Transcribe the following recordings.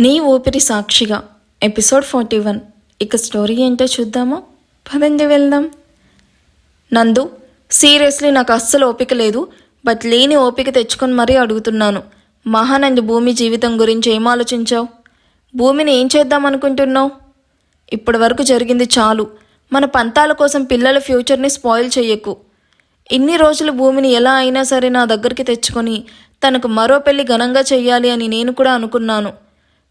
నీ ఊపిరి సాక్షిగా. ఎపిసోడ్ ఫార్టీ వన్ ఇక స్టోరీ ఏంటో చూద్దామా? పదండి వెళ్దాం. నందు సీరియస్లీ నాకు అస్సలు ఓపిక లేదు బట్ లేని ఓపిక తెచ్చుకొని మరీ అడుగుతున్నాను. మహానంది భూమి జీవితం గురించి ఏం ఆలోచించావు? భూమిని ఏం చేద్దాం అనుకుంటున్నావు? ఇప్పటి వరకు జరిగింది చాలు. మన పంతాల కోసం పిల్లల ఫ్యూచర్ని స్పాయిల్ చెయ్యకు. ఇన్ని రోజులు భూమిని ఎలా అయినా సరే నా దగ్గరికి తెచ్చుకొని తనకు మరో పెళ్ళి ఘనంగా చెయ్యాలి అని నేను కూడా అనుకున్నాను.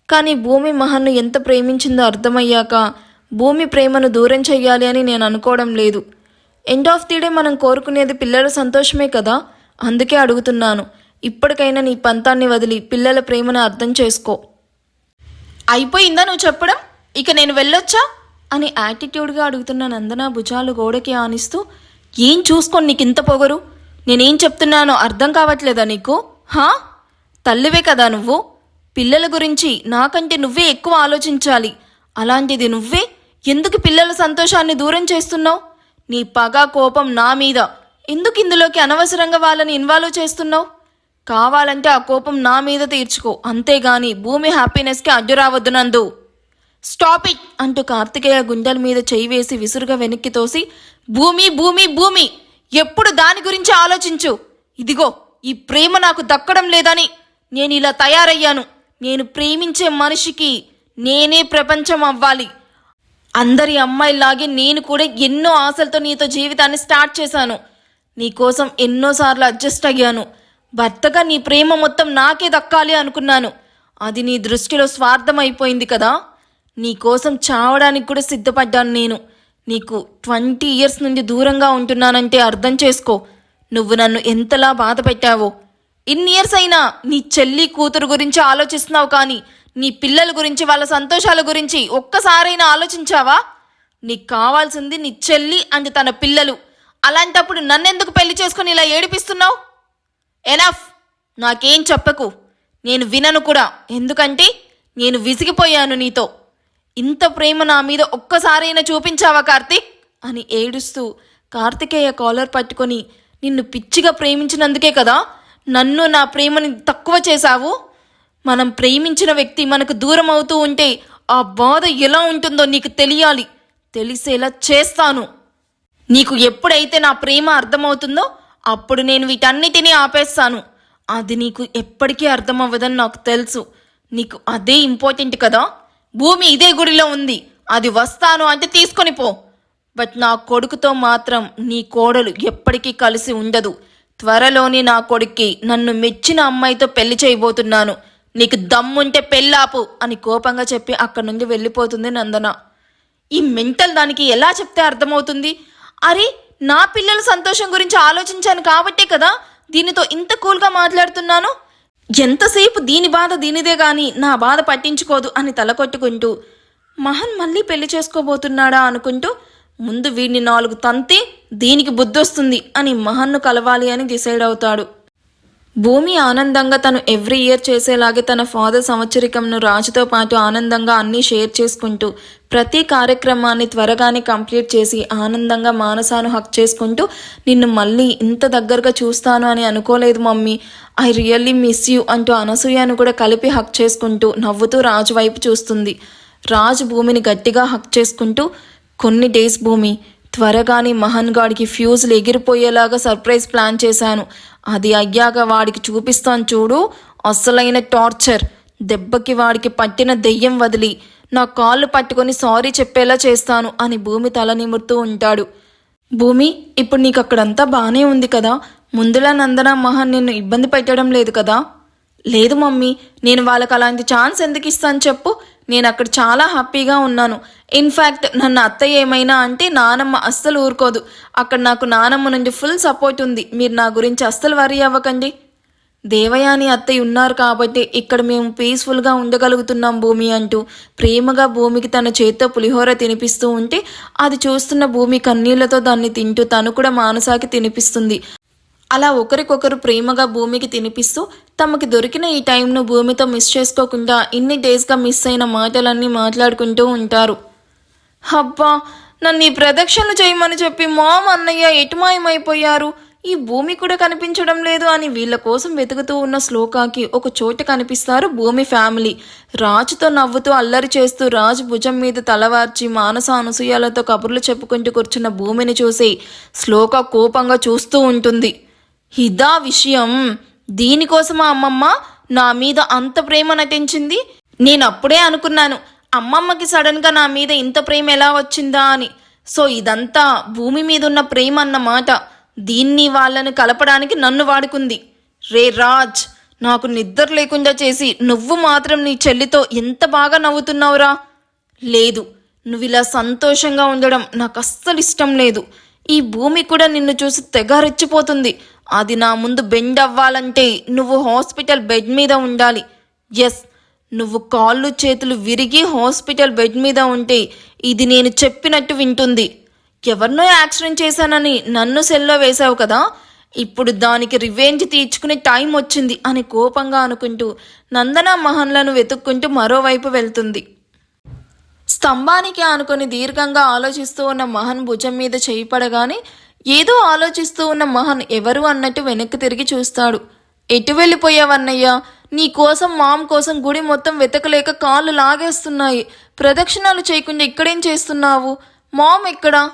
కానీ భూమి మహన్ను ఎంత ప్రేమించిందో అర్థమయ్యాక భూమి ప్రేమను దూరం చెయ్యాలి అని నేను అనుకోవడం లేదు. ఎండ్ ఆఫ్ ది డే మనం కోరుకునేది పిల్లల సంతోషమే కదా? అందుకే అడుగుతున్నాను. ఇప్పటికైనా నీ పంతాన్ని వదిలి పిల్లల ప్రేమను అర్థం చేసుకో. అయిపోయిందా నువ్వు చెప్పడం? ఇక నేను వెళ్ళొచ్చా? అని యాటిట్యూడ్గా అడుగుతున్న నందన భుజాలు గోడకి ఆనిస్తూ ఏం చూసుకొని నీకు ఇంత పొగరు? నేనేం చెప్తున్నానో అర్థం కావట్లేదా నీకు? హా? తల్లివే కదా నువ్వు? పిల్లల గురించి నాకంటే నువ్వే ఎక్కువ ఆలోచించాలి. అలాంటిది నువ్వే ఎందుకు పిల్లల సంతోషాన్ని దూరం చేస్తున్నావు? నీ పగ కోపం నా మీద. ఎందుకు ఇందులోకి అనవసరంగా వాళ్ళని ఇన్వాల్వ్ చేస్తున్నావు? కావాలంటే ఆ కోపం నా మీద తీర్చుకో. అంతేగాని భూమి హ్యాపీనెస్కి అడ్డు రావద్దు నందు. స్టాప్ ఇట్ అంటూ కార్తికేయ గుండెల మీద చేయి వేసి విసురుగా వెనక్కి తోసి భూమి భూమి భూమి! ఎప్పుడు దాని గురించి ఆలోచించు. ఇదిగో ఈ ప్రేమ నాకు దక్కడం లేదని నేను ఇలా తయారయ్యాను. నేను ప్రేమించే మనిషికి నేనే ప్రపంచం అవ్వాలి. అందరి అమ్మాయిలాగే నేను కూడా ఎన్నో ఆశలతో నీతో జీవితాన్ని స్టార్ట్ చేశాను. నీకోసం ఎన్నోసార్లు అడ్జస్ట్ అయ్యాను. భర్తగా నీ ప్రేమ మొత్తం నాకే దక్కాలి అనుకున్నాను. అది నీ దృష్టిలో స్వార్థం అయిపోయింది కదా నీకోసం చావడానికి కూడా సిద్ధపడ్డాను నేను. నీకు ట్వంటీ ఇయర్స్ నుండి దూరంగా ఉంటున్నానంటే అర్థం చేసుకో. నువ్వు నన్ను ఎంతలా బాధ పెట్టావో ఇన్ని ఇయర్స్ అయినా నీ చెల్లి కూతురు గురించి ఆలోచిస్తున్నావు కానీ నీ పిల్లల గురించి వాళ్ళ సంతోషాల గురించి ఒక్కసారైనా ఆలోచించావా? నీకు కావాల్సింది నీ చెల్లి అండ్ తన పిల్లలు. అలాంటప్పుడు నన్నెందుకు పెళ్ళి చేసుకుని ఇలా ఏడిపిస్తున్నావు? ఎనఫ్ నాకేం చెప్పకు. నేను వినను కూడా. ఎందుకంటే నేను విసిగిపోయాను నీతో. ఇంత ప్రేమ నా మీద ఒక్కసారైనా చూపించావా కార్తీక్? అని ఏడుస్తూ కార్తికేయ కాలర్ పట్టుకొని నిన్ను పిచ్చిగా ప్రేమించినందుకే కదా నన్ను నా ప్రేమని తక్కువ చేశావు? మనం ప్రేమించిన వ్యక్తి మనకు దూరం అవుతూ ఉంటే ఆ బాధ ఎలా ఉంటుందో నీకు తెలియాలి. తెలిసేలా చేస్తాను. నీకు ఎప్పుడైతే నా ప్రేమ అర్థమవుతుందో అప్పుడు నేను వీటన్నిటినీ ఆపేస్తాను. అది నీకు ఎప్పటికీ అర్థమవ్వదని నాకు తెలుసు. నీకు అదే ఇంపార్టెంట్ కదా? భూమి ఇదే గుడిలో ఉంది. అది వస్తాను అంటే తీసుకొని పో. బట్ నా కొడుకుతో మాత్రం నీ కోడలు ఎప్పటికీ కలిసి ఉండదు. త్వరలోని నా కొడుక్కి నన్ను మెచ్చిన అమ్మాయితో పెళ్ళి చేయబోతున్నాను. నీకు దమ్ముంటే పెళ్ళాపు అని కోపంగా చెప్పి అక్కడి నుండి వెళ్ళిపోతుంది నందన. ఈ మెంటల్ దానికి ఎలా చెప్తే అర్థమవుతుంది? అరే నా పిల్లల సంతోషం గురించి ఆలోచించాను కాబట్టే కదా దీనితో ఇంత కూల్గా మాట్లాడుతున్నాను? ఎంతసేపు దీని బాధ దీనిదే గాని నా బాధ పట్టించుకోదు అని తలకొట్టుకుంటూ మహన్ మళ్ళీ పెళ్ళి చేసుకోబోతున్నాడా అనుకుంటూ ముందు వీడిని నాలుగు తంతే దీనికి బుద్ధొస్తుంది అని మహన్ను కలవాలి అని డిసైడ్ అవుతాడు. భూమి ఆనందంగా తను ఎవ్రీ ఇయర్ చేసేలాగే తన ఫాదర్ సంవత్సరికంను రాజుతో పాటు ఆనందంగా అన్నీ షేర్ చేసుకుంటూ ప్రతి కార్యక్రమాన్ని త్వరగానే కంప్లీట్ చేసి ఆనందంగా మానసాను హక్ చేసుకుంటూ నిన్ను మళ్ళీ ఇంత దగ్గరగా చూస్తాను అని అనుకోలేదు mummy. I really miss you అంటూ అనసూయను కూడా కలిపి హక్ చేసుకుంటూ నవ్వుతూ రాజు వైపు చూస్తుంది. రాజు భూమిని గట్టిగా హక్ చేసుకుంటూ కొన్ని డేస్ భూమి త్వరగానే మహన్ గాడికి ఫ్యూజులు ఎగిరిపోయేలాగా సర్ప్రైజ్ ప్లాన్ చేశాను. అది అయ్యాక వాడికి చూపిస్తాను చూడు. అస్సలైన టార్చర్. దెబ్బకి వాడికి పట్టిన దెయ్యం వదిలి నా కాళ్ళు పట్టుకొని సారీ చెప్పేలా చేస్తాను అని భూమి తల నిమురుతూ ఉంటాడు. భూమి ఇప్పుడు నీకు అక్కడంతా బాగానే ఉంది కదా? ముందులా నందన మహన్ నిన్ను ఇబ్బంది పెట్టడం లేదు కదా? లేదు మమ్మీ నేను వాళ్ళకి అలాంటి ఛాన్స్ ఎందుకు ఇస్తాను చెప్పు? నేను అక్కడ చాలా హ్యాపీగా ఉన్నాను. ఇన్ఫ్యాక్ట్ నన్ను అత్తయ్య ఏమైనా అంటే నానమ్మ అస్సలు ఊరుకోదు. అక్కడ నాకు నానమ్మ నుండి ఫుల్ సపోర్ట్ ఉంది. మీరు నా గురించి అస్సలు వరీ అవ్వకండి. దేవయాని అత్తయ్య ఉన్నారు కాబట్టి ఇక్కడ మేము పీస్ఫుల్గా ఉండగలుగుతున్నాం భూమి అంటూ ప్రేమగా భూమికి తన చేత్తో పులిహోర తినిపిస్తూ ఉంటే అది చూస్తున్న భూమి కన్నీళ్ళతో దాన్ని తింటూ తను కూడా మానసాకి తినిపిస్తుంది. అలా ఒకరికొకరు ప్రేమగా భూమికి తినిపిస్తూ తమకి దొరికిన ఈ టైంను భూమితో మిస్ చేసుకోకుండా ఇన్ని డేస్గా మిస్ అయిన మాటలన్నీ మాట్లాడుకుంటూ ఉంటారు. అబ్బా నన్ను ఈ ప్రదక్షిణలు చేయమని చెప్పి మామ అన్నయ్య ఎటుమాయమైపోయారు? ఈ భూమి కూడా కనిపించడం లేదు అని వీళ్ళ కోసం వెతుకుతూ ఉన్న శ్లోకాకి ఒక చోట కనిపిస్తారు భూమి ఫ్యామిలీ. రాజుతో నవ్వుతూ అల్లరి చేస్తూ రాజు భుజం మీద తలవార్చి మానస అనసూయాలతో కబుర్లు చెప్పుకుంటూ కూర్చున్న భూమిని చూసి శ్లోక కోపంగా చూస్తూ ఉంటుంది. ఇదా విషయం. దీనికోసమా అమ్మమ్మ? నా మీద అంత ప్రేమ నటించింది? నేను అప్పుడే అనుకున్నాను అమ్మమ్మకి సడన్గా నా మీద ఇంత ప్రేమ ఎలా వచ్చిందా అని. సో ఇదంతా భూమి మీద ఉన్న ప్రేమ అన్నమాట దీన్ని వాళ్ళను కలపడానికి నన్ను వాడుకుంది. రే రాజ్ నాకు నిద్ర లేకుండా చేసి నువ్వు మాత్రం నీ చెల్లితో ఎంత బాగా నవ్వుతున్నావురా? లేదు నువ్వు ఇలా సంతోషంగా ఉండడం నాకు అస్సలు ఇష్టం లేదు. ఈ భూమి కూడా నిన్ను చూసి తెగ రెచ్చిపోతుంది అది నా ముందు బెండ్ అవ్వాలంటే నువ్వు హాస్పిటల్ బెడ్ మీద ఉండాలి. ఎస్ నువ్వు కాళ్ళు చేతులు విరిగి హాస్పిటల్ బెడ్ మీద ఉంటే ఇది నేను చెప్పినట్టు వింటుంది. ఎవరినో యాక్సిడెంట్ చేశానని నన్ను సెల్లో వేశావు కదా? ఇప్పుడు దానికి రివెంజ్ తీర్చుకునే టైం వచ్చింది అని కోపంగా అనుకుంటూ నందన మహన్లను వెతుక్కుంటూ మరోవైపు వెళ్తుంది. స్తంభానికి ఆనుకొని దీర్ఘంగా ఆలోచిస్తూ ఉన్న మహన్ భుజం మీద చేయి పడగానే ఏదో ఆలోచిస్తూ ఉన్న మహన్ ఎవరు అన్నట్టు వెనక్కి తిరిగి చూస్తాడు. ఎటు వెళ్ళిపోయావన్నయ్యా? నీ కోసం మామ్ కోసం గుడి మొత్తం వెతకలేక కాళ్ళు లాగేస్తున్నాయి. ప్రదక్షిణాలు చేయకుండా ఇక్కడేం చేస్తున్నావు? మామ్ ఎక్కడా?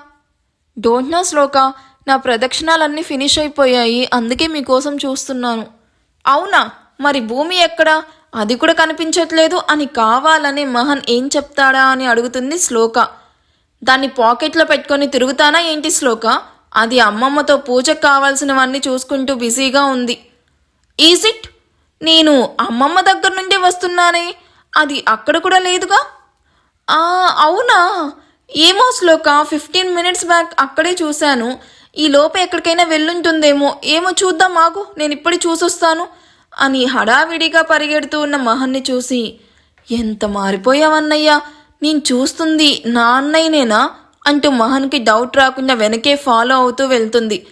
Don't know Shloka. నా ప్రదక్షిణాలన్నీ ఫినిష్ అయిపోయాయి. అందుకే మీకోసం చూస్తున్నాను. అవునా? మరి భూమి ఎక్కడా? అది కూడా కనిపించట్లేదు అని కావాలని మహన్ ఏం చెప్తాడా అని అడుగుతుంది శ్లోక. దాన్ని పాకెట్లో పెట్టుకొని తిరుగుతానా ఏంటి శ్లోక? అది అమ్మమ్మతో పూజకు కావాల్సినవన్నీ చూసుకుంటూ బిజీగా ఉంది. ఈజ్ ఇట్ నేను అమ్మమ్మ దగ్గర నుండి వస్తున్నానే. అది అక్కడ కూడా లేదుగా? ఆ, అవునా? ఏమో శ్లోక ఫిఫ్టీన్ మినిట్స్ బ్యాక్ అక్కడే చూశాను. ఈ లోప ఎక్కడికైనా వెళ్ళుంటుందేమో. ఏమో చూద్దాం మాకు నేను ఇప్పుడే చూసొస్తాను. అని హడావిడిగా పరిగెడుతూ ఉన్న మహన్ని చూసి ఎంత మారిపోయావన్నయ్యా? నేను చూస్తుంది నా అన్నయ్యనేనా? అంటూ మహన్కి డౌట్ రాకుండా వెనకే ఫాలో అవుతూ వెళ్తుంది.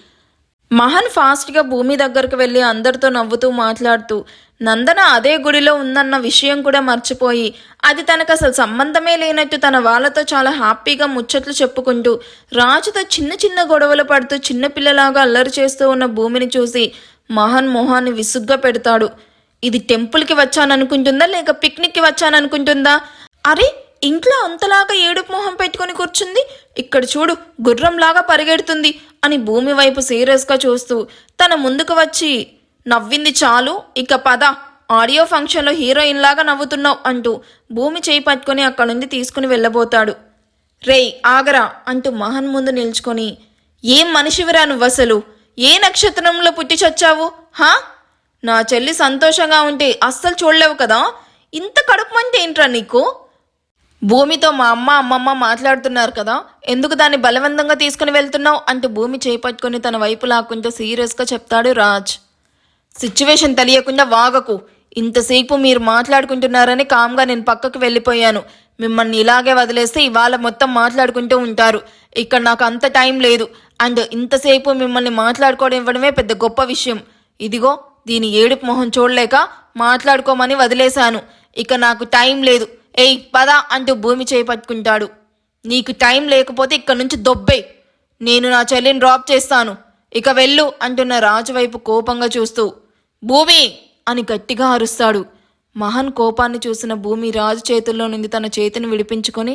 మహన్ ఫాస్ట్గా భూమి దగ్గరకు వెళ్ళి అందరితో నవ్వుతూ మాట్లాడుతూ నందన అదే గుడిలో ఉందన్న విషయం కూడా మర్చిపోయి అది తనకు అసలు సంబంధమే లేనట్టు తన వాళ్ళతో చాలా హ్యాపీగా ముచ్చట్లు చెప్పుకుంటూ రాజుతో చిన్న చిన్న గొడవలు పడుతూ చిన్నపిల్లలాగా అల్లరి చేస్తూ ఉన్న భూమిని చూసి మహన్ మొహాన్ని విసుగ్గా పెడతాడు. ఇది టెంపుల్కి వచ్చాననుకుంటుందా లేక పిక్నిక్కి వచ్చాననుకుంటుందా? అరే ఇంట్లో అంతలాగా ఏడుపు మొహం పెట్టుకొని కూర్చుంది. ఇక్కడ చూడు గుర్రంలాగా పరిగెడుతుంది అని భూమి వైపు సీరియస్గా చూస్తూ తన ముందుకు వచ్చి నవ్వింది చాలు ఇక పద ఆడియో ఫంక్షన్లో హీరోయిన్ లాగా నవ్వుతున్నావు అంటూ భూమి చేయి పట్టుకొని అక్కడి నుండి తీసుకుని వెళ్ళబోతాడు. రేయ్ ఆగరా అంటూ మహన్ ముందు నిల్చుకొని ఏం మనిషివిరా నువ్వు అసలు ఏ నక్షత్రంలో పుట్టి చచ్చావు? హా? నా చెల్లి సంతోషంగా ఉంటే అస్సలు చూడలేవు కదా? ఇంత కడుపు మంటే ఏంట్రా నీకు? భూమితో మా అమ్మ అమ్మమ్మ మాట్లాడుతున్నారు కదా? ఎందుకు దాన్ని బలవంతంగా తీసుకుని వెళ్తున్నావు? అంటూ భూమి చేపట్టుకుని తన వైపు లాక్కుంటూ సీరియస్గా చెప్తాడు రాజ్. సిచ్యువేషన్ తెలియకుండా వాగకు. ఇంతసేపు మీరు మాట్లాడుకుంటున్నారని కామ్గా నేను పక్కకు వెళ్ళిపోయాను. మిమ్మల్ని ఇలాగే వదిలేస్తే ఇవాళ మొత్తం మాట్లాడుకుంటూ ఉంటారు. ఇక్కడ నాకు అంత టైం లేదు. అండ్ ఇంతసేపు మిమ్మల్ని మాట్లాడుకోవడం ఇవ్వడమే పెద్ద గొప్ప విషయం. ఇదిగో దీని ఏడుపు మొహం చూడలేక మాట్లాడుకోమని వదిలేశాను. ఇక నాకు టైం లేదు. ఏయ్ పద అంటూ భూమి చేపట్టుకుంటాడు నీకు టైం లేకపోతే ఇక్కడ నుంచి దొబ్బే. నేను నా చెల్లిని డ్రాప్ చేస్తాను. ఇక వెళ్ళు అంటున్న రాజు వైపు కోపంగా చూస్తూ. భూమి! అని గట్టిగా అరుస్తాడు. మహన్ కోపాన్ని చూసిన భూమి రాజు చేతుల్లో నుండి తన చేతిని విడిపించుకొని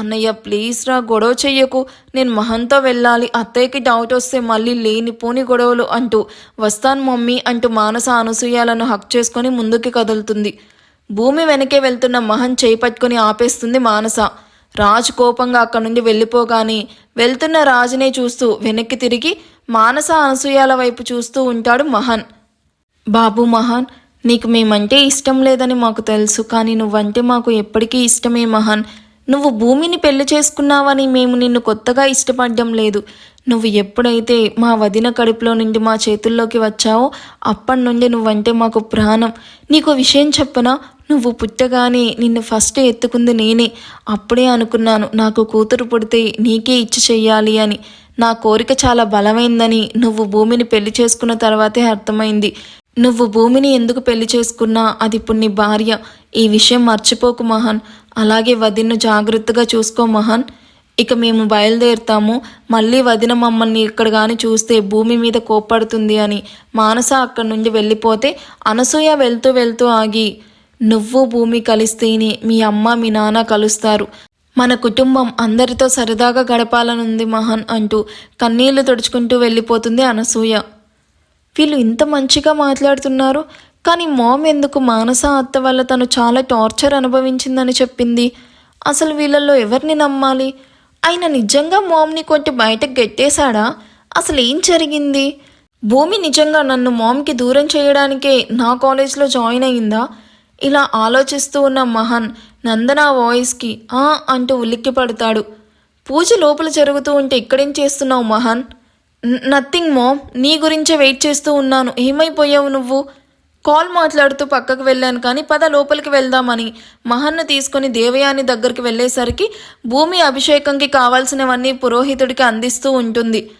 అన్నయ్య ప్లీజ్ రా గొడవ చెయ్యకు. నేను మహంతో వెళ్ళాలి. అత్తయ్యకి డౌట్ వస్తే మళ్ళీ లేనిపోని గొడవలు అంటూ వస్తాను మమ్మీ అంటూ మానస అనసూయాలను హక్ చేసుకొని ముందుకి కదులుతుంది. భూమి వెనకే వెళ్తున్న మహన్ చేయి పట్టుకొని ఆపేస్తుంది మానస. రాజు కోపంగా అక్కడి నుండి వెళ్ళిపోగానే వెళ్తున్న రాజునే చూస్తూ వెనక్కి తిరిగి మానస అనసూయాల వైపు చూస్తూ ఉంటాడు మహన్. బాబు మహాన్ నీకు మేమంటే ఇష్టం లేదని మాకు తెలుసు కానీ నువ్వంటే మాకు ఎప్పటికీ ఇష్టమే మహాన్. నువ్వు భూమిని పెళ్ళి చేసుకున్నావని మేము నిన్ను కొత్తగా ఇష్టపడడం లేదు. నువ్వు ఎప్పుడైతే మా వదిన కడుపులో నుండి మా చేతుల్లోకి వచ్చావో అప్పటి నుండి నువ్వంటే మాకు ప్రాణం. నీకు విషయం చెప్పనా? నువ్వు పుట్టగానే నిన్ను ఫస్ట్ ఎత్తుకుంది నేనే. అప్పుడే అనుకున్నాను నాకు కూతురు పుడితే నీకే ఇచ్చి చెయ్యాలి అని. నా కోరిక చాలా బలమైందని నువ్వు భూమిని పెళ్ళి చేసుకున్న తర్వాతే అర్థమైంది. నువ్వు భూమిని ఎందుకు పెళ్ళి చేసుకున్నా? అది ఇప్పుడు నీ భార్య. ఈ విషయం మర్చిపోకు మహాన్. అలాగే వదిన్ను జాగ్రత్తగా చూసుకో మహాన్. ఇక మేము బయలుదేరుతాము. మళ్ళీ వదిన మమ్మల్ని ఇక్కడ కానీ చూస్తే భూమి మీద కోప్పడుతుంది అని. మానస అక్కడి నుండి వెళ్ళిపోతే అనసూయ వెళ్తూ వెళ్తూ ఆగి నువ్వు భూమి కలిస్తేనే మీ అమ్మ మీ నాన్న కలుస్తారు. మన కుటుంబం అందరితో సరదాగా గడపాలనుంది మహన్ అంటూ కన్నీళ్ళు తుడుచుకుంటూ వెళ్ళిపోతుంది అనసూయ. వీళ్ళు ఇంత మంచిగా మాట్లాడుతున్నారు కానీ మామ్ ఎందుకు మానస అత్త వల్ల తను చాలా టార్చర్ అనుభవించిందని చెప్పింది? అసలు వీళ్ళల్లో ఎవరిని నమ్మాలి? ఆయన నిజంగా మామ్ని కొట్టి బయటకు గెట్టేశాడా? అసలు ఏం జరిగింది? భూమి నిజంగా నన్ను మామ్కి దూరం చేయడానికే నా కాలేజ్లో జాయిన్ అయిందా? ఇలా ఆలోచిస్తూ ఉన్న మహన్ నందన వాయిస్కి ఆ అంటూ ఉలిక్కి పడతాడు పూజ లోపల జరుగుతూ ఉంటే ఇక్కడేం చేస్తున్నావు మహన్? నథింగ్ మోమ్ నీ గురించే వెయిట్ చేస్తూ ఉన్నాను. ఏమైపోయావు నువ్వు? కాల్ మాట్లాడుతూ పక్కకు వెళ్ళాను కానీ పద లోపలికి వెళ్దామని. మహన్ను తీసుకుని దేవయాని దగ్గరికి వెళ్ళేసరికి భూమి అభిషేకంకి కావాల్సినవన్నీ పురోహితుడికి అందిస్తూ ఉంటుంది.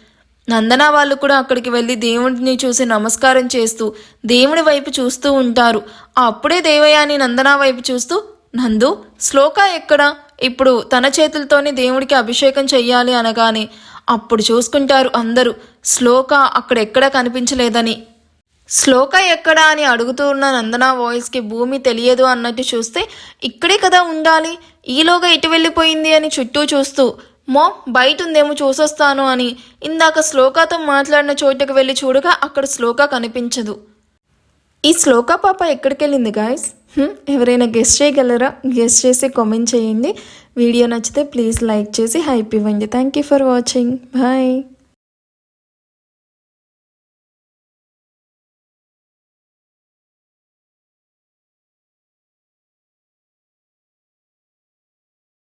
నందన వాళ్ళు కూడా అక్కడికి వెళ్ళి దేవుడిని చూసి నమస్కారం చేస్తూ దేవుడి వైపు చూస్తూ ఉంటారు. అప్పుడే దేవయాని నందన వైపు చూస్తూ నందు శ్లోక ఎక్కడ? ఇప్పుడు తన చేతులతోనే దేవుడికి అభిషేకం చెయ్యాలి అనగానే అప్పుడు చూసుకుంటారు అందరూ శ్లోక అక్కడెక్కడా కనిపించలేదని. శ్లోక ఎక్కడా అని అడుగుతూ ఉన్న నందన వాయిస్కి భూమి తెలియదు అన్నట్టు చూస్తే ఇక్కడే కదా ఉండాలి ఈలోగా ఇటు వెళ్ళిపోయింది అని చుట్టూ చూస్తూ మో బయట ఉందేమో చూసొస్తాను అని. ఇందాక శ్లోకతో మాట్లాడిన చోటుకు వెళ్ళి చూడగా అక్కడ శ్లోక కనిపించదు. ఈ శ్లోక పాప ఎక్కడికి వెళ్ళింది గాయస్ ఎవరైనా గెస్ట్ చేయగలరా? గెస్ట్ చేసి కామెంట్ చేయండి. వీడియో నచ్చితే ప్లీజ్ లైక్ చేసి హైప్ ఇవ్వండి. Thank you for watching bye